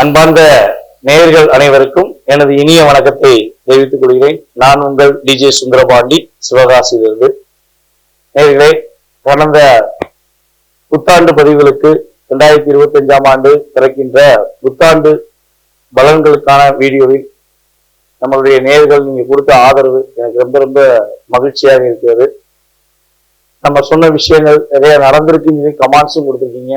அன்பார்ந்த நேயர்கள் அனைவருக்கும் எனது இனிய வணக்கத்தை தெரிவித்துக் கொள்கிறேன். நான் உங்கள் டிஜே சுந்தரபாண்டி சிவகாசியிலிருந்து. நேயர்களே கடந்த புத்தாண்டு பதிவுகளுக்கு இரண்டாயிரத்தி இருபத்தி அஞ்சாம் ஆண்டு பிறக்கின்ற புத்தாண்டு பலன்களுக்கான வீடியோவில் நம்மளுடைய நேயர்கள் நீங்க கொடுத்த ஆதரவு எனக்கு ரொம்ப ரொம்ப மகிழ்ச்சியாக இருக்கிறது. நம்ம சொன்ன விஷயங்கள் நிறைய நடந்திருக்கு கமெண்ட்ஸும் கொடுத்துருக்கீங்க.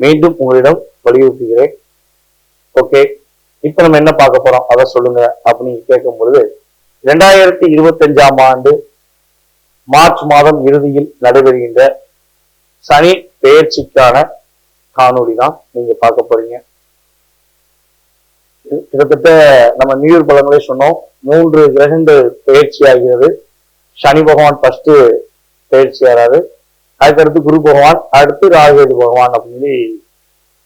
மீண்டும் உங்களிடம் வலியுறுத்துகிறேன். ஓகே இப்ப நம்ம என்ன பார்க்க போறோம்? அதை சொல்லுங்க அப்படின்னு கேட்கும் பொழுது இரண்டாயிரத்தி இருபத்தஞ்சாம் ஆண்டு மார்ச் மாதம் இறுதியில் நடைபெறுகின்ற சனி பெயர்ச்சிக்கான காணொளி தான் நீங்க பார்க்க போறீங்க. கிட்டத்தட்ட நம்ம நியூ இயர் பலங்களே சொன்னோம். மூன்று கிரகங்கள் பெயர்ச்சி ஆகிறது. சனி பகவான் ஃபர்ஸ்ட் பெயர்ச்சி ஆறாரு. அதுக்கடுத்து குரு பகவான் அடுத்து ராகுகேது பகவான் அப்படின்னு சொல்லி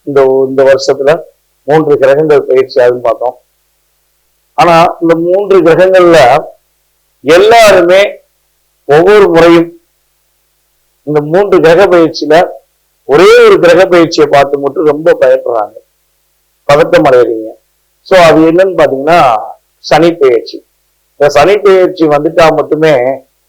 இந்த இந்த வருஷத்துல மூன்று கிரகங்கள் பயிற்சி ஆகுதுன்னு பார்த்தோம். ஆனா இந்த மூன்று கிரகங்கள்ல எல்லாருமே ஒவ்வொரு முறையும் இந்த மூன்று கிரக பயிற்சியில ஒரே ஒரு கிரக பயிற்சியை பார்த்து மட்டும் ரொம்ப பயப்படுறாங்க. பதட்டம் அடையிறீங்க. சோ அது என்னன்னு பாத்தீங்கன்னா சனி பயிற்சி. இந்த சனி பயிற்சி வந்துட்டா மட்டுமே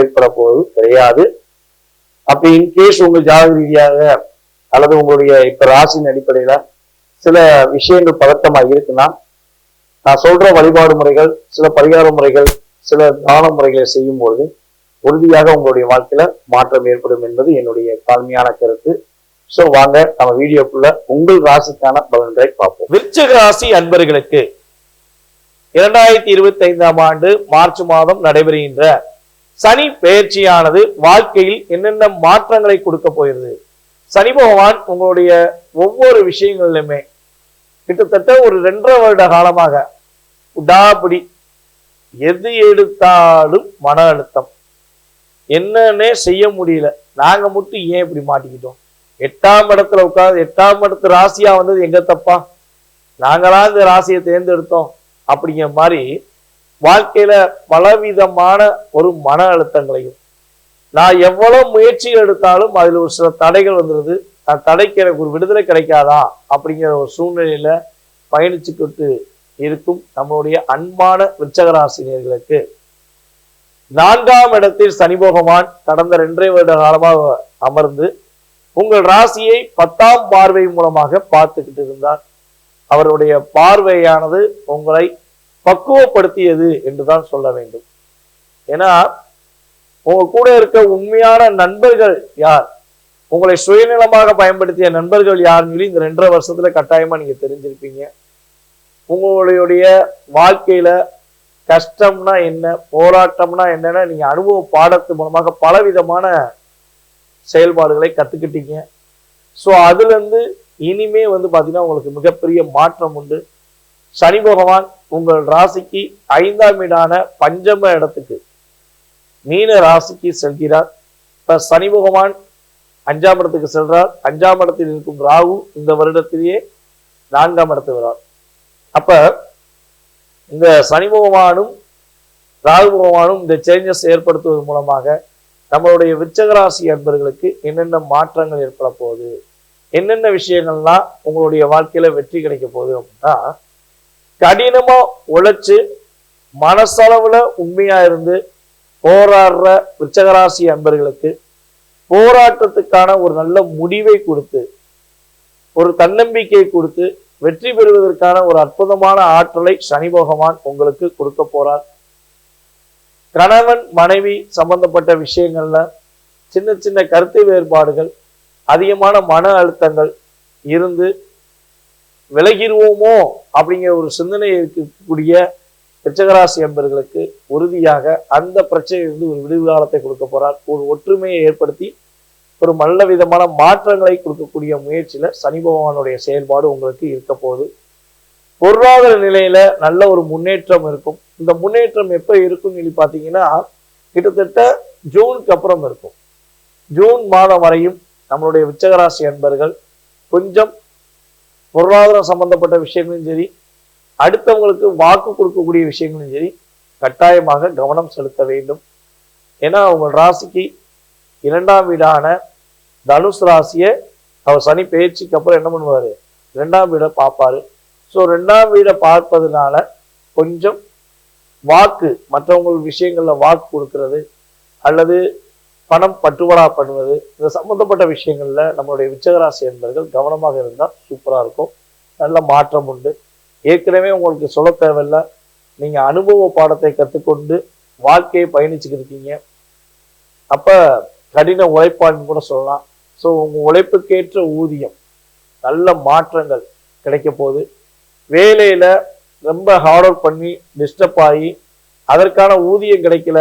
ஏற்பட போவது கிடையாது அப்படி இன்கேஸ் உங்கள் ஜாதக ரீதியாக அல்லது உங்களுடைய இப்ப ராசியின் அடிப்படையில சில விஷயங்கள் பதட்டமா இருக்குன்னா நான் சொல்ற வழிபாடு முறைகள் சில பரிகார முறைகள் சில தான முறைகளை செய்யும் பொழுது உறுதியாக உங்களுடைய வாழ்க்கையில மாற்றம் ஏற்படும் என்பது என்னுடைய தாழ்மையான கருத்து. சோ வாங்க நம்ம வீடியோக்குள்ள உங்கள் ராசிக்கான பலன்களை பார்ப்போம். விருச்சக ராசி அன்பர்களுக்கு இரண்டாயிரத்தி இருபத்தி ஐந்தாம் ஆண்டு மார்ச் மாதம் நடைபெறுகின்ற சனி பெயர்ச்சியானது வாழ்க்கையில் என்னென்ன மாற்றங்களை கொடுக்க போயிருது சனி பகவான் உங்களுடைய ஒவ்வொரு விஷயங்களிலுமே கிட்டத்தட்ட ஒரு ரெண்டரை வருட காலமாக உடாபடி எது எடுத்தாலும் மன அழுத்தம். என்னன்னே செய்ய முடியல. நாங்க மட்டும் ஏன் இப்படி மாட்டிக்கிட்டோம்? எட்டாம் இடத்துல உட்காந்து எட்டாம் இடத்து ராசியா வந்தது எங்க தப்பா? நாங்களா இந்த ராசியை தேர்ந்தெடுத்தோம் அப்படிங்கிற மாதிரி வாழ்க்கையில பலவிதமான ஒரு மன அழுத்தங்களையும் நான் எவ்வளவு முயற்சிகள் எடுத்தாலும் அதில் ஒரு சில தடைகள் வந்துருது. நான் தடைக்கு எனக்கு ஒரு விடுதலை கிடைக்காதா? அப்படிங்கிற ஒரு சூழ்நிலையில பயணிச்சுக்கிட்டு இருக்கும் நம்மளுடைய அன்பான விருச்சகராசினியர்களுக்கு. நான்காம் இடத்தில் சனி பகவான் கடந்த ரெண்டரை வருட காலமாக அமர்ந்து உங்கள் ராசியை பத்தாம் பார்வை மூலமாக பார்த்துக்கிட்டு இருந்தார். அவருடைய பார்வையானது உங்களை பக்குவப்படுத்தியது என்றுதான் சொல்ல வேண்டும். ஏன்னா உங்க கூட இருக்க உண்மையான நண்பர்கள் யார்? உங்களை சுயநலமாக பயன்படுத்திய நண்பர்கள் யாருன்னு சொல்லி இந்த ரெண்டரை வருஷத்துல கட்டாயமா நீங்க தெரிஞ்சிருப்பீங்க. உங்களுடைய வாழ்க்கையில கஷ்டம்னா என்ன போராட்டம்னா என்னன்னா நீங்க அனுபவ பாடத்து மூலமாக பலவிதமான செயல்பாடுகளை கத்துக்கிட்டீங்க. ஸோ அதுல இருந்து இனிமே வந்து பாத்தீங்கன்னா உங்களுக்கு மிகப்பெரிய மாற்றம் உண்டு. சனி பகவான் உங்கள் ராசிக்கு ஐந்தாம் வீடான பஞ்சம இடத்துக்கு மீன ராசிக்கு செல்கிறார். இப்ப சனி பகவான் அஞ்சாம் இடத்துக்கு செல்றார். அஞ்சாம் இடத்தில் இருக்கும் ராகு இந்த வருடத்திலேயே நான்காம் இடத்துக்கு வரார் அப்ப இந்த சனி பகவானும் ராகு பகவானும் இந்த சேஞ்சஸ் ஏற்படுத்துவதன் மூலமாக நம்மளுடைய விச்சகராசி அன்பர்களுக்கு என்னென்ன மாற்றங்கள் ஏற்பட போகுது? என்னென்ன விஷயங்கள்லாம் உங்களுடைய வாழ்க்கையில வெற்றி கிடைக்க போகுது அப்படின்னா கடினமா உழைச்சு மனசளவுல உண்மையா இருந்து போராடுற விருச்சகராசி அன்பர்களுக்கு போராட்டத்துக்கான ஒரு நல்ல முடிவை கொடுத்து ஒரு தன்னம்பிக்கை கொடுத்து வெற்றி பெறுவதற்கான ஒரு அற்புதமான ஆற்றலை சனி பகவான் உங்களுக்கு கொடுக்க போறார். கணவன் மனைவி சம்பந்தப்பட்ட விஷயங்கள்ல சின்ன சின்ன கருத்து வேறுபாடுகள் அதிகமான மன அழுத்தங்கள் இருந்து விலகிடுவோமோ அப்படிங்கிற ஒரு சிந்தனை இருக்கக்கூடிய ரிச்சகராசி என்பர்களுக்கு உறுதியாக அந்த பிரச்சனையிலிருந்து ஒரு விடுவு காலத்தை கொடுக்க போறார். ஒரு ஒற்றுமையை ஏற்படுத்தி ஒரு நல்ல விதமான மாற்றங்களை கொடுக்கக்கூடிய முயற்சியில சனி பகவானுடைய செயல்பாடு உங்களுக்கு இருக்க போகுது. பொருளாதார நிலையில நல்ல ஒரு முன்னேற்றம் இருக்கும். இந்த முன்னேற்றம் எப்ப இருக்கும்னு சொல்லி பார்த்தீங்கன்னா கிட்டத்தட்ட ஜூனுக்கு அப்புறம் இருக்கும். ஜூன் மாதம் வரையும் நம்மளுடைய விச்சகராசி அன்பர்கள் கொஞ்சம் பொருளாதாரம் சம்பந்தப்பட்ட விஷயங்களும் சரி அடுத்தவங்களுக்கு வாக்கு கொடுக்கக்கூடிய விஷயங்களும் சரி கட்டாயமாக கவனம் செலுத்த வேண்டும். ஏன்னா உங்கள் ராசிக்கு இரண்டாம் வீடான தனுஷ் ராசியை அவர் சனி பயிற்சிக்கு அப்புறம் என்ன பண்ணுவாரு? ரெண்டாம் வீடை பார்ப்பாரு. ஸோ ரெண்டாம் வீடை பார்ப்பதுனால கொஞ்சம் வாக்கு மற்றவங்க விஷயங்களில் வாக்கு கொடுக்கறது அல்லது பணம் பட்டுவடா பண்ணுவது இந்த சம்பந்தப்பட்ட விஷயங்களில் நம்மளுடைய விச்சகராசி என்பர்கள் கவனமாக இருந்தால் சூப்பராக இருக்கும். நல்ல மாற்றம் உண்டு. ஏற்கனவே உங்களுக்கு சொல்ல தேவையில்ல. நீங்கள் அனுபவ பாடத்தை கற்றுக்கொண்டு வாழ்க்கையை பயணிச்சுக்கிட்டு இருக்கீங்க. அப்போ கடின உழைப்பான்னு கூட சொல்லலாம். ஸோ உங்கள் உழைப்புக்கேற்ற ஊதியம் நல்ல மாற்றங்கள் கிடைக்க போகுது. வேலையில் ரொம்ப ஹார்ட் ஒர்க் பண்ணி டிஸ்டர்ப் ஆகி அதற்கான ஊதியம் கிடைக்கல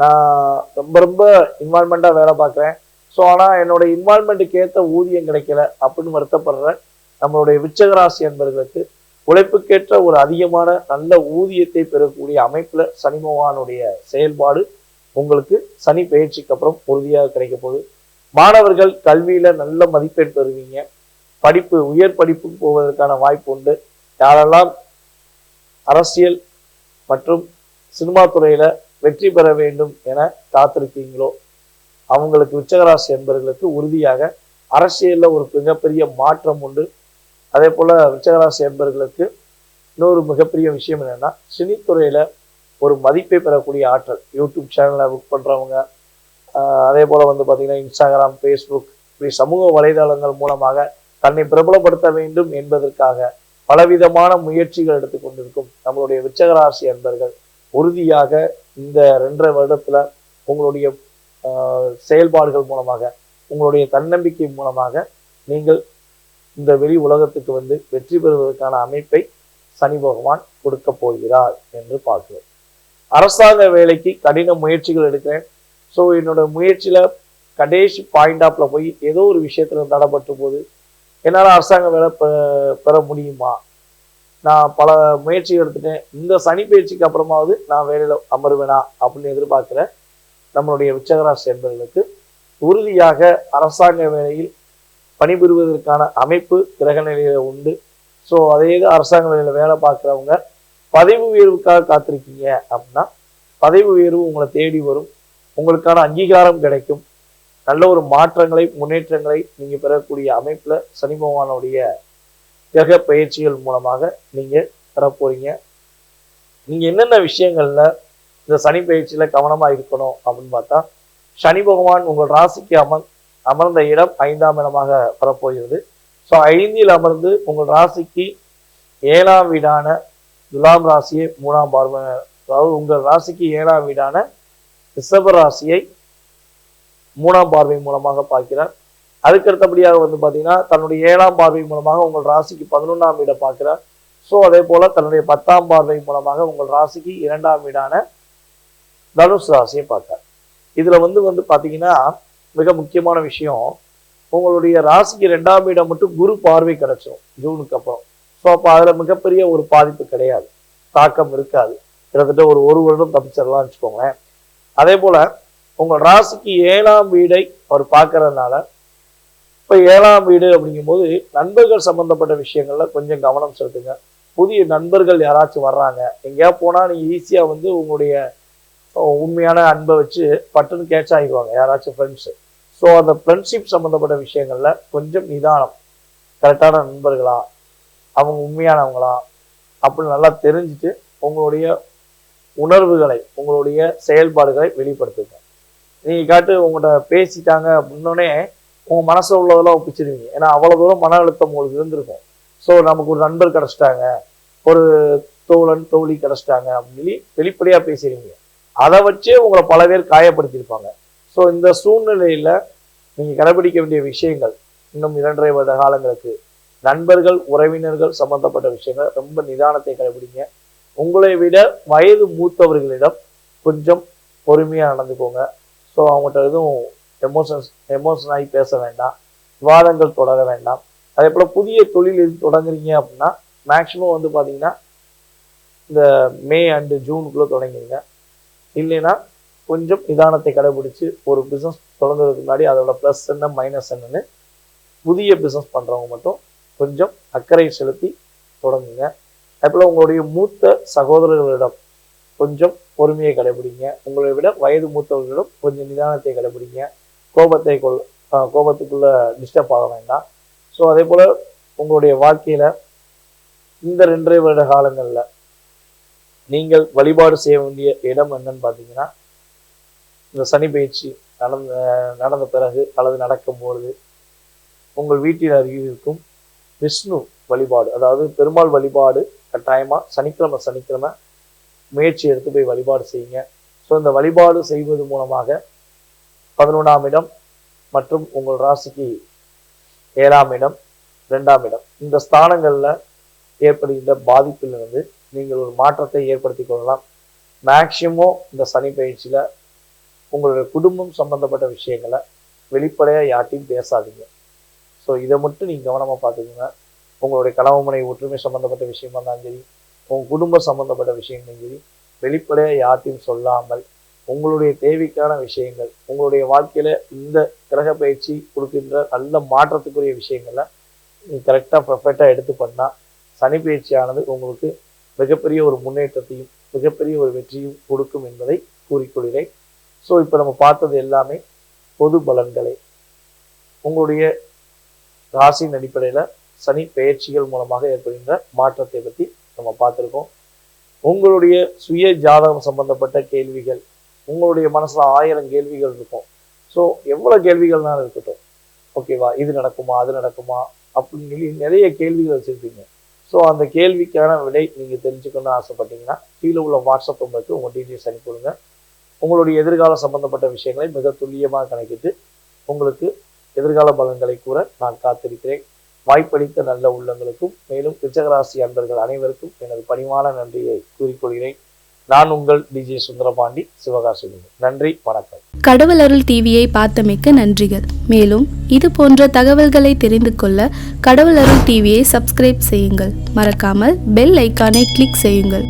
நான் ரொம்ப ரொம்ப இன்வால்மெண்ட்டாக வேலை பார்க்குறேன். ஸோ ஆனால் என்னோட இன்வால்மெண்ட்டுக்கு ஏற்ற ஊதியம் கிடைக்கல அப்படின்னு வருத்தப்படுற நம்மளுடைய விச்சகராசி என்பவர்களுக்கு உழைப்புக்கேற்ற ஒரு அதிகமான நல்ல ஊதியத்தை பெறக்கூடிய அமைப்பில் சனி பகவானுடைய செயல்பாடு உங்களுக்கு சனி பயிற்சிக்கு அப்புறம் உறுதியாக கிடைக்க போகுது. மாணவர்கள் கல்வியில் நல்ல மதிப்பெண் பெறுவீங்க. படிப்பு உயர் படிப்புக்கு போவதற்கான வாய்ப்பு உண்டு. யாரெல்லாம் அரசியல் மற்றும் சினிமா துறையில் வெற்றி பெற வேண்டும் என காத்திருக்கீங்களோ? அவங்களுக்கு உச்சகராசி என்பவர்களுக்கு உறுதியாக அரசியலில் ஒரு மிகப்பெரிய மாற்றம் உண்டு. அதே போல் உச்சகராசி என்பவர்களுக்கு இன்னொரு மிகப்பெரிய விஷயம் என்னென்னா சினித்துறையில் ஒரு மதிப்பை பெறக்கூடிய ஆற்றல். யூடியூப் சேனலை புக் பண்ணுறவங்க அதே போல் வந்து பார்த்திங்கன்னா இன்ஸ்டாகிராம் ஃபேஸ்புக் இப்படி சமூக வலைதளங்கள் மூலமாக தன்னை பிரபலப்படுத்த வேண்டும் என்பதற்காக பலவிதமான முயற்சிகள் எடுத்துக்கொண்டிருக்கும் நம்மளுடைய விச்சகராசி அன்பர்கள் உறுதியாக இந்த ரெண்டரை வருடத்துல உங்களுடைய செயல்பாடுகள் மூலமாக உங்களுடைய தன்னம்பிக்கை மூலமாக நீங்கள் இந்த வெளி உலகத்துக்கு வந்து வெற்றி பெறுவதற்கான அமைப்பை சனி பகவான் கொடுக்க போகிறார் என்று பார்க்கிறேன் அரசாங்க வேலைக்கு கடின முயற்சிகள் எடுக்கிறேன். ஸோ என்னோட முயற்சியில கடைசி பாயிண்ட் ஆப்ல போய் ஏதோ ஒரு விஷயத்துல தடப்பட்டு போது என்னால் அரசாங்க வேலை பெ- பெற முடியுமா? நான் பல முயற்சிகள் எடுத்துட்டேன். இந்த சனி பயிற்சிக்கு அப்புறமாவது நான் வேலையில் அமருவேனா அப்படின்னு எதிர்பார்க்குற நம்மளுடைய உச்சகராசி என்பவர்களுக்கு உறுதியாக அரசாங்க வேலையில் பணிபுரிவதற்கான அமைப்பு கிரக நிலையில் உண்டு. ஸோ அதே இது அரசாங்க வேலையில் வேலை பார்க்குறவங்க பதவி உயர்வுக்காக காத்திருக்கீங்க அப்படின்னா பதவி உயர்வு உங்களை தேடி வரும். உங்களுக்கான அங்கீகாரம் கிடைக்கும். நல்ல ஒரு மாற்றங்களை முன்னேற்றங்களை நீங்கள் பெறக்கூடிய அமைப்பில் சனி பகவானுடைய கிரக பயிற்சிகள் மூலமாக நீங்க பெற நீங்கள் நீங்க என்னென்ன விஷயங்கள்ல இந்த சனி பயிற்சியில கவனமா இருக்கணும் அப்படின்னு பார்த்தா சனி பகவான் உங்கள் ராசிக்கு அமர் அமர்ந்த இடம் ஐந்தாம் இடமாக வரப்போகிறது. ஸோ ஐந்தில் அமர்ந்து உங்கள் ராசிக்கு ஏழாம் வீடான துலாம் ராசியை மூணாம் பார்வை அதாவது உங்கள் ராசிக்கு ஏழாம் வீடான ரிஷப ராசியை மூணாம் பார்வை மூலமாக பார்க்கிறார். அதுக்கு அடுத்தபடியாக வந்து பார்த்தீங்கன்னா தன்னுடைய ஏழாம் பார்வை மூலமாக உங்கள் ராசிக்கு பதினொன்றாம் வீடை பார்க்குறார். ஸோ அதே போல தன்னுடைய பத்தாம் பார்வை மூலமாக உங்கள் ராசிக்கு இரண்டாம் வீடான தனுஷ் ராசியை பார்த்தார் இதில் வந்து வந்து பார்த்தீங்கன்னா மிக முக்கியமான விஷயம் உங்களுடைய ராசிக்கு ரெண்டாம் இடம் மட்டும் குரு பார்வை கிடைச்சிடும் ஜூனுக்கு அப்புறம். ஸோ அப்போ அதில் மிகப்பெரிய ஒரு பாதிப்பு கிடையாது தாக்கம் இருக்காது. கிட்டத்தட்ட ஒரு ஒரு வருடம் தப்பிச்சிடலாம்னு வச்சுக்கோங்களேன். அதே போல உங்கள் ராசிக்கு ஏழாம் வீடை அவர் பார்க்கறதுனால இப்போ ஏழாம் வீடு அப்படிங்கும்போது நண்பர்கள் சம்மந்தப்பட்ட விஷயங்களில் கொஞ்சம் கவனம் செலுத்துங்க. புதிய நண்பர்கள் யாராச்சும் வர்றாங்க எங்கேயா போனால் நீங்கள் ஈஸியாக வந்து உங்களுடைய உண்மையான அன்பை வச்சு பட்டுன்னு கேட்ச் ஆகிடுவாங்க யாராச்சும் ஃப்ரெண்ட்ஸு ஸோ அந்த ஃப்ரெண்ட்ஷிப் சம்மந்தப்பட்ட விஷயங்களில் கொஞ்சம் நிதானம். கரெக்டான நண்பர்களா? அவங்க உண்மையானவங்களா? அப்படின்னு நல்லா தெரிஞ்சுட்டு உங்களுடைய உணர்வுகளை உங்களுடைய செயல்பாடுகளை வெளிப்படுத்துங்க. நீங்கள் காட்டு உங்கள்கிட்ட பேசிட்டாங்க அப்படின்னோடனே உங்கள் மனசில் உள்ளதெல்லாம் ஒப்பிச்சிருவீங்க. ஏன்னா அவ்வளோ தூரம் மன அழுத்தம் உங்களுக்கு இருந்திருக்கும். ஸோ நமக்கு ஒரு நண்பர் கிடச்சிட்டாங்க. ஒரு தோழன் தோழி கிடச்சிட்டாங்க அப்படின்னு சொல்லி வெளிப்படையா பேசிடுவீங்க அதை வச்சே உங்களை பல பேர் காயப்படுத்தியிருப்பாங்க. ஸோ இந்த சூழ்நிலையில் நீங்கள் கடைபிடிக்க வேண்டிய விஷயங்கள் இன்னும் இரண்டரை வருட காலங்களுக்கு நண்பர்கள் உறவினர்கள் சம்பந்தப்பட்ட விஷயங்கள் ரொம்ப நிதானத்தை கடைபிடிங்க. உங்களை விட வயது மூத்தவர்களிடம் கொஞ்சம் பொறுமையாக நடந்துக்கோங்க. ஸோ அவங்கள்ட்ட எதுவும் எமோஷன்ஸ் எமோஷன் ஆகி பேச வேண்டாம். விவாதங்கள் தொடர வேண்டாம். அதே போல் புதிய தொழில் எது தொடங்குறீங்க அப்படின்னா மேக்ஸிமம் வந்து பார்த்தீங்கன்னா இந்த மே அண்டு ஜூனுக்குள்ளே தொடங்கிடுங்க இல்லைன்னா கொஞ்சம் நிதானத்தை கடைபிடிச்சு ஒரு பிஸ்னஸ் தொடங்குறதுக்கு முன்னாடி அதோட ப்ளஸ் என்ன மைனஸ் என்னன்னு புதிய பிஸ்னஸ் பண்ணுறவங்க மட்டும் கொஞ்சம் அக்கறை செலுத்தி தொடங்குங்க. அதே போல் உங்களுடைய மூத்த சகோதரர்களிடம் கொஞ்சம் பொறுமையை கடைபிடிங்க. உங்களை விட வயது மூத்தவர்களிடம் கொஞ்சம் நிதானத்தை கடைபிடிங்க. கோபத்தை கொள் ஆஹ் டிஸ்டர்ப் ஆக வேண்டாம். ஸோ அதே போல் உங்களுடைய வாழ்க்கையில் இந்த ரெண்டரை வருட காலங்களில் நீங்கள் வழிபாடு செய்ய வேண்டிய இடம் என்னன்னு பார்த்தீங்கன்னா இந்த சனி பயிற்சி நடந்த நடந்த பிறகு அல்லது நடக்கும் பொழுது உங்கள் வீட்டின் அருகில் இருக்கும் விஷ்ணு வழிபாடு அதாவது பெருமாள் வழிபாடு கட்டாயமாக சனிக்கிழமை சனிக்கிழமை முயற்சி எடுத்து போய் வழிபாடு செய்யுங்க. ஸோ இந்த வழிபாடு செய்வது மூலமாக பதினொன்றாம் இடம் மற்றும் உங்கள் ராசிக்கு ஏழாம் இடம் ரெண்டாம் இடம். இந்த ஸ்தானங்களில் ஏற்படுகின்ற பாதிப்பிலிருந்து நீங்கள் ஒரு மாற்றத்தை ஏற்படுத்தி கொள்ளலாம். மேக்சிமம் இந்த சனி பயிற்சியில் உங்களுடைய குடும்பம் சம்பந்தப்பட்ட விஷயங்களை வெளிப்படையாக யார்ட்டையும் பேசாதீங்க. ஸோ இதை மட்டும் நீங்கள் கவனமாக பார்த்துக்கோங்க. உங்களுடைய கணவன் மனை ஒற்றுமை சம்மந்தப்பட்ட விஷயமா இருந்தாலும் சரி உங்கள் குடும்பம் சம்மந்தப்பட்ட விஷயங்களும் சரி வெளிப்படையாக யார்ட்டையும் சொல்லாமல் உங்களுடைய தேவைக்கான விஷயங்கள் உங்களுடைய வாழ்க்கையில் இந்த கிரக பயிற்சி கொடுக்கின்ற நல்ல மாற்றத்துக்குரிய விஷயங்களை நீ கரெக்டாக ப்ரஃபெக்டாக எடுத்து பண்ணால் சனி பயிற்சியானது உங்களுக்கு மிகப்பெரிய ஒரு முன்னேற்றத்தையும் மிகப்பெரிய ஒரு வெற்றியும் கொடுக்கும் என்பதை கூறிக்கொள்கிறேன். ஸோ இப்போ நம்ம பார்த்தது எல்லாமே பொது பலன்களை. உங்களுடைய ராசியின் அடிப்படையில் சனி பெயர்ச்சிகள் மூலமாக ஏற்படுகின்ற மாற்றத்தை பற்றி நம்ம பார்த்துருக்கோம். உங்களுடைய சுய ஜாதகம் சம்பந்தப்பட்ட கேள்விகள் உங்களுடைய மனசில் ஆயிரம் கேள்விகள் இருக்கும். ஸோ எவ்வளோ கேள்விகள்னாலும் இருக்கட்டும். ஓகேவா இது நடக்குமா அது நடக்குமா அப்படின்னு சொல்லி நிறைய கேள்விகள் வச்சுருப்பீங்க. ஸோ அந்த கேள்விக்கான விடை நீங்கள் தெரிஞ்சுக்கணும்னு ஆசைப்பட்டீங்கன்னா கீழே உள்ள வாட்ஸ்அப் நம்பருக்கு உங்கள் டீட்டெயில்ஸ் அனுப்பிவிடுங்க உங்களுடைய எதிர்காலம் சம்பந்தப்பட்ட விஷயங்களை மிக துல்லியமாக கணக்கிட்டு உங்களுக்கு எதிர்கால பலன்களை கூற நான் காத்திருக்கிறேன். வாய்ப்பளித்த நல்ல உள்ளங்களுக்கும் மேலும் ரிச்சகராசி அன்பர்கள் அனைவருக்கும் எனது பணிவான நன்றியை கூறிக்கொள்கிறேன். நான் உங்கள் டிஜே சுந்தரபாண்டி சிவகாசி நன்றி வணக்கம். கடவுள் அருள் டிவியை பார்த்தமைக்க நன்றிகள். மேலும் இது போன்ற தகவல்களை தெரிந்து கொள்ள கடவுள் அருள் டிவியை சப்ஸ்கிரைப் செய்யுங்கள். மறக்காமல் பெல் ஐக்கானை கிளிக் செய்யுங்கள்.